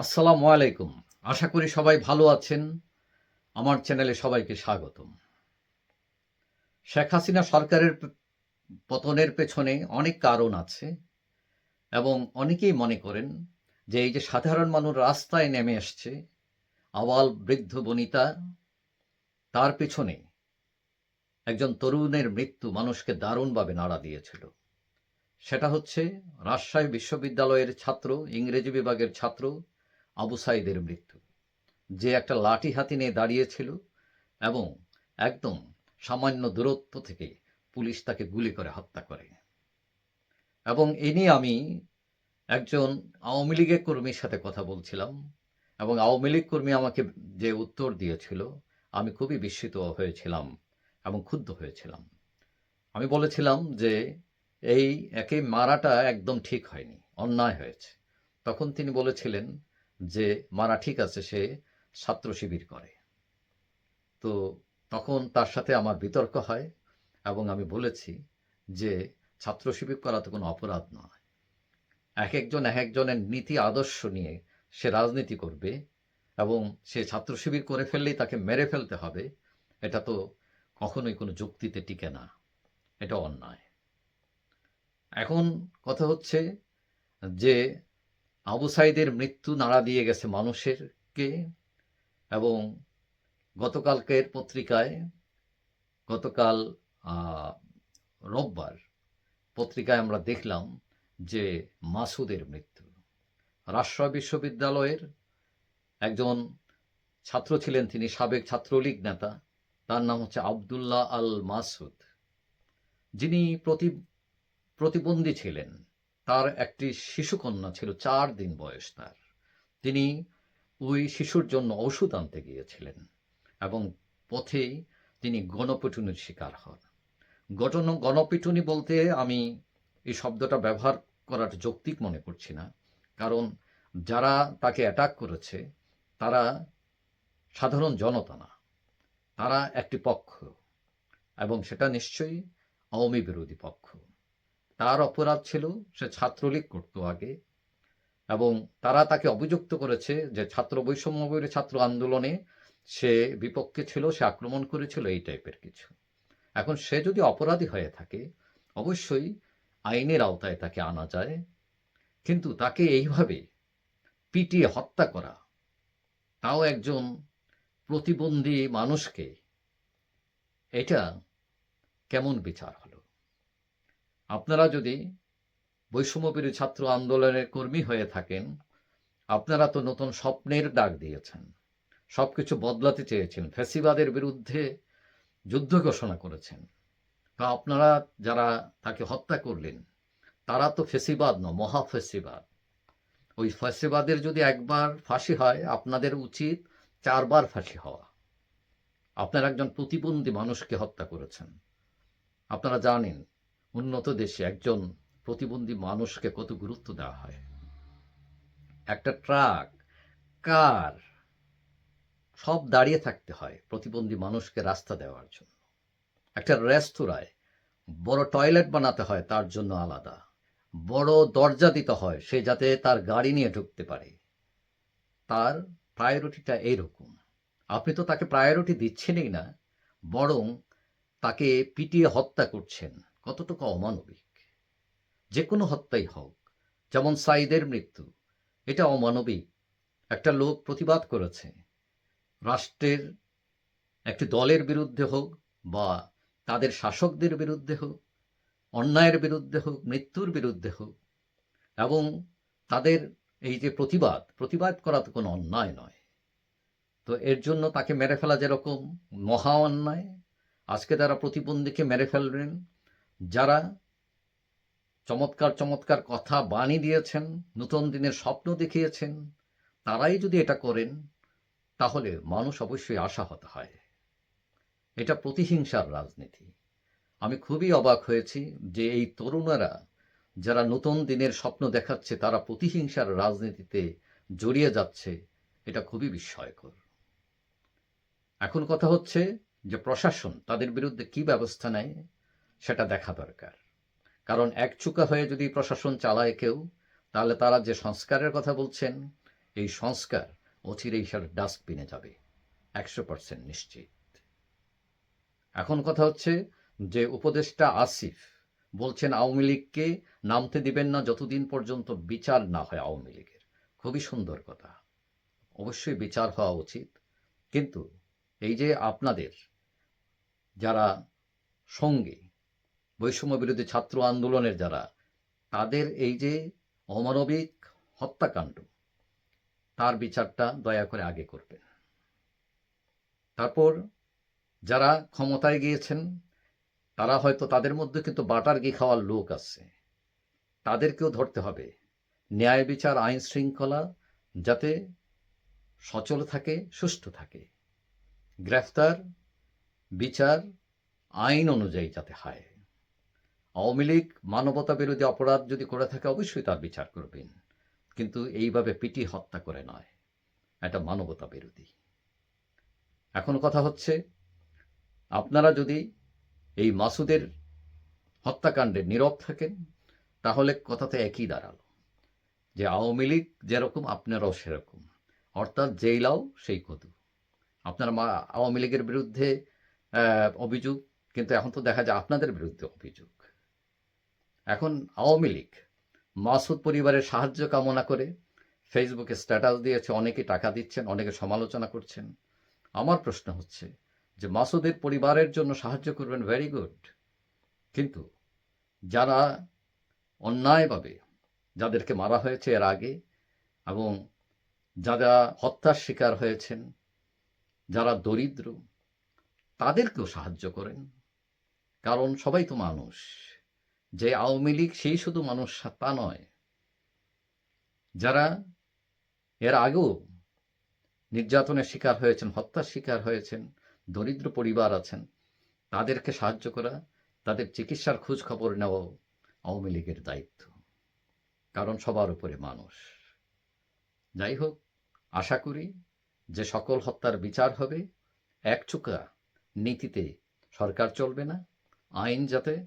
আসসালামু আলাইকুম। আশা করি সবাই ভালো আছেন। আমার চ্যানেলে সবাইকে স্বাগতম। শেখ হাসিনা সরকারের পতনের পেছনে অনেক কারণ আছে এবং অনেকেই মনে করেন যে এই যে সাধারণ মানুষ রাস্তায় নেমে আসছে, আওয়াল বৃদ্ধ বনিতা, তার পেছনে একজন তরুণের মৃত্যু মানুষকে দারুণভাবে নাড়া দিয়েছিল। সেটা হচ্ছে রাজশাহী বিশ্ববিদ্যালয়ের ছাত্র, ইংরেজি বিভাগের ছাত্র আবু সাইদের মৃত্যু। যে একটা লাঠি হাতি নিয়ে দাঁড়িয়েছিল এবং একদম সামান্য দূরত্ব থেকে পুলিশ তাকে গুলি করে হত্যা করে। এবং এ নিয়ে আমি একজন আওয়ামী লীগের কর্মীর সাথে কথা বলছিলাম এবং আওয়ামী লীগ কর্মী আমাকে যে উত্তর দিয়েছিল, আমি খুবই বিস্মিত হয়েছিলাম এবং ক্ষুব্ধ হয়েছিলাম। আমি বলেছিলাম যে এই একে মারাটা একদম ঠিক হয়নি, অন্যায় হয়েছে। তখন তিনি বলেছিলেন যে মারা ঠিক আছে, সে ছাত্র শিবির করে। তো তখন তার সাথে আমার বিতর্ক হয় এবং আমি বলেছি যে, ছাত্র শিবির করা তো কোনো অপরাধ নয়। এক একজন, এক একজনের নীতি আদর্শ নিয়ে সে রাজনীতি করবে এবং সে ছাত্র শিবির করে ফেললেই তাকে মেরে ফেলতে হবে, এটা তো কখনোই কোনো যুক্তিতে টিকে না। এটা অন্যায়। এখন কথা হচ্ছে যে আবু সাইদের মৃত্যু নাড়া দিয়ে গেছে মানুষেরকে এবং গতকালকের পত্রিকায়, গতকাল রোববার পত্রিকায় আমরা দেখলাম যে মাসুদের মৃত্যু। রাজশাহী বিশ্ববিদ্যালয়ের একজন ছাত্র ছিলেন তিনি, সাবেক ছাত্রলীগ নেতা। তার নাম হচ্ছে আবদুল্লাহ আল মাসুদ যিনি প্রতি, প্রতিবন্ধী ছিলেন। তার একটি শিশুকন্যা ছিল, চার দিন বয়স তার। তিনি ওই শিশুর জন্য ওষুধ আনতে গিয়েছিলেন এবং পথেই তিনি গণপিটুনির শিকার হন। ঘটন গণপিটুনি বলতে আমি এই শব্দটা ব্যবহার করার যৌক্তিক মনে করছি না, কারণ যারা তাকে অ্যাটাক করেছে, তারা সাধারণ জনতা না, তারা একটি পক্ষ এবং সেটা নিশ্চয়ই আওয়ামী বিরোধী পক্ষ। তার অপরাধ ছিল সে ছাত্রলীগ করত আগে। এবং তারা তাকে অভিযুক্ত করেছে যে ছাত্র বৈষম্য ছাত্র আন্দোলনে সে বিপক্ষে ছিল, সে আক্রমণ করেছিল, এই টাইপের কিছু। এখন সে যদি অপরাধী হয়ে থাকে, অবশ্যই আইনের আওতায় তাকে আনা যায়। কিন্তু তাকে এইভাবে পিটিয়ে হত্যা করা, তাও একজন প্রতিবন্ধী মানুষকে, এটা কেমন বিচার হলো? আপনারা যদি বৈষম্যবিরোধী ছাত্র আন্দোলনের কর্মী হয়ে থাকেন, আপনারা তো নতুন স্বপ্নের ডাক দিয়েছেন। সবকিছু বদলাতে চেয়েছেন, ফ্যাসিবাদের বিরুদ্ধে যুদ্ধ ঘোষণা করেছেন। তা আপনারা যারা তাকে হত্যা করলেন, তারা তো ফেসিবাদ ন মহা ফেসিবাদ ওই ফেসিবাদের যদি একবার ফাঁসি হয়, আপনাদের উচিত চারবার ফাঁসি হওয়া। আপনারা একজন প্রতিবন্ধী মানুষকে হত্যা করেছেন। আপনারা জানেন উন্নত দেশে একজন প্রতিবন্ধী মানুষকে কত গুরুত্ব দেওয়া হয়? একটা ট্রাক, কার, সব দাঁড়িয়ে থাকতে হয় প্রতিবন্ধী মানুষকে রাস্তা দেওয়ার জন্য। একটা রেস্তোরাঁয় বড় টয়লেট বানাতে হয় তার জন্য আলাদা। বড় দরজা দিতে হয় সে যাতে তার গাড়ি নিয়ে ঢুকতে পারে। তার প্রায়োরিটিটা এইরকম। আপনি তো তাকে প্রায়োরিটি দিচ্ছেনই না, বরং তাকে পিটিয়ে হত্যা করছেন। কতটুকু অমানবিক? যে কোনো হত্যাই হোক, যেমন সাইদের মৃত্যু, এটা অমানবিক। একটা লোক প্রতিবাদ করেছে, রাষ্ট্রের একটি দলের বিরুদ্ধে হোক বা তাদের শাসকদের বিরুদ্ধে হোক, অন্যায়ের বিরুদ্ধে হোক, মৃত্যুর বিরুদ্ধে হোক, এবং তাদের এই যে প্রতিবাদ প্রতিবাদ করা তো কোনো অন্যায় নয়। তো এর জন্য তাকে মেরে ফেলা যেরকম মহা অন্যায়, আজকে তারা প্রতিবন্ধীকে মেরে ফেলবেন যারা চমৎকার চমৎকার কথা বাণী দিয়েছেন, নতুন দিনের স্বপ্ন দেখিয়েছেন, তারাই যদি এটা করেন, তাহলে মানুষ অবশ্যই আশাহত হয়। এটা প্রতিহিংসার রাজনীতি। আমি খুবই অবাক হয়েছি যে এই তরুণেরা যারা নতুন দিনের স্বপ্ন দেখাচ্ছে, তারা প্রতিহিংসার রাজনীতিতে জড়িয়ে যাচ্ছে, এটা খুবই বিস্ময়কর। এখন কথা হচ্ছে যে প্রশাসন তাদের বিরুদ্ধে কি ব্যবস্থা নেয় সেটা দেখা দরকার। কারণ একচুকা হয়ে যদি প্রশাসন চালায় কেউ, তাহলে তারা যে সংস্কারের কথা বলছেন, এই সংস্কার অচিরেই সার ডাস্টবিনে যাবে। একশো পার্সেন্ট নিশ্চিত। এখন কথা হচ্ছে যে উপদেষ্টা আসিফ বলছেন আওয়ামী লীগকে নামতে দিবেন না যতদিন পর্যন্ত বিচার না হয় আওয়ামী লীগের। খুবই সুন্দর কথা। অবশ্যই বিচার হওয়া উচিত। কিন্তু এই যে আপনাদের যারা সঙ্গে বৈষম্য বিরোধী ছাত্র আন্দোলনের যারা, তাদের এই যে অমানবিক হত্যাকাণ্ড, তার বিচারটা দয়া করে আগে করবেন। তারপর যারা ক্ষমতায় গিয়েছেন, তারা হয়তো তাদের মধ্যে কিন্তু বাটার ঘি খাওয়ার লোক আছে। তাদেরকেও ধরতে হবে। ন্যায় বিচার, আইন শৃঙ্খলা যাতে সচল থাকে, সুষ্ঠু থাকে। গ্রেফতার বিচার আইন অনুযায়ী যাতে হয়। আওয়ামী লীগ মানবতা বিরোধী অপরাধ যদি করে থাকে, অবশ্যই তার বিচার করবেন। কিন্তু এইভাবে পিটি হত্যা করে নয়। এটা মানবতা বিরোধী এখন কথা হচ্ছে, আপনারা যদি এই মাসুদের হত্যাকাণ্ডে নীরব থাকেন, তাহলে কথাতে একই দাঁড়াল, যে আওয়ামী লীগ যেরকম, আপনারাও সেরকম। অর্থাৎ যেইলাও সেই কদু। আপনারা আওয়ামী লীগের বিরুদ্ধে অভিযোগ, কিন্তু এখন তো দেখা যায় আপনাদের বিরুদ্ধে অভিযোগ। এখন আওয়ামী লীগ মাসুদ পরিবারের সাহায্য কামনা করে ফেসবুকে স্ট্যাটাস দিয়েছে, অনেকে টাকা দিচ্ছেন, অনেকে সমালোচনা করছেন। আমার প্রশ্ন হচ্ছে যে মাসুদের পরিবারের জন্য সাহায্য করবেন ভেরি গুড কিন্তু যারা অন্যায়ভাবে যাদেরকে মারা হয়েছে এর আগে এবং যারা হত্যার শিকার হয়েছেন, যারা দরিদ্র, তাদেরকেও সাহায্য করেন। কারণ সবাই তো মানুষ। যে আওয়ামী লীগ সেই শুধু মানুষ, তা নয়। যারা এর আগেও নির্যাতনের শিকার হয়েছেন, হত্যার শিকার হয়েছেন, দরিদ্র পরিবার আছেন, তাদেরকে সাহায্য করা, তাদের চিকিৎসার খোঁজ খবর নেওয়াও আওয়ামী লীগের দায়িত্ব। কারণ সবার উপরে মানুষ। যাই হোক, আশা করি যে সকল হত্যার বিচার হবে। একচুকা নীতিতে সরকার চলবে না। আইন যাতে